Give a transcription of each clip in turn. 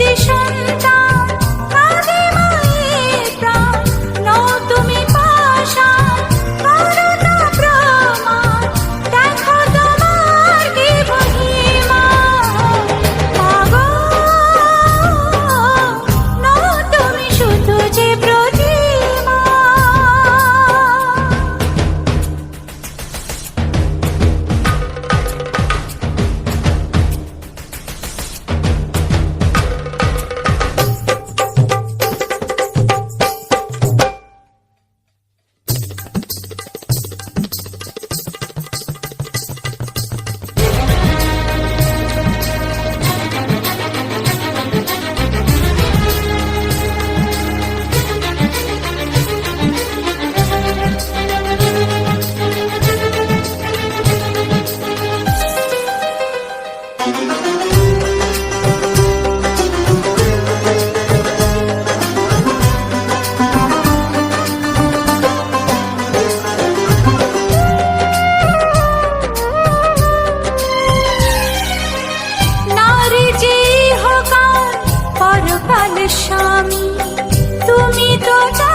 প্রীতি সন্ধ্যা স্বামী তুমি তো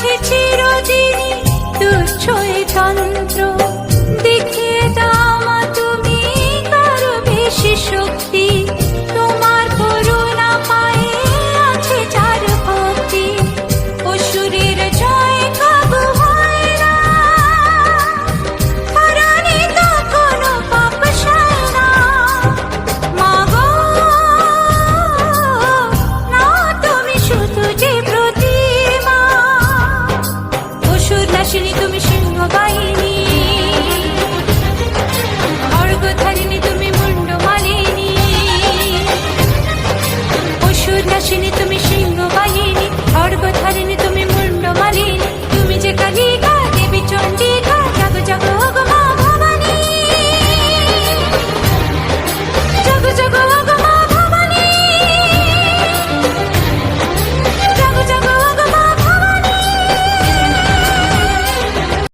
আছে চিরদিনই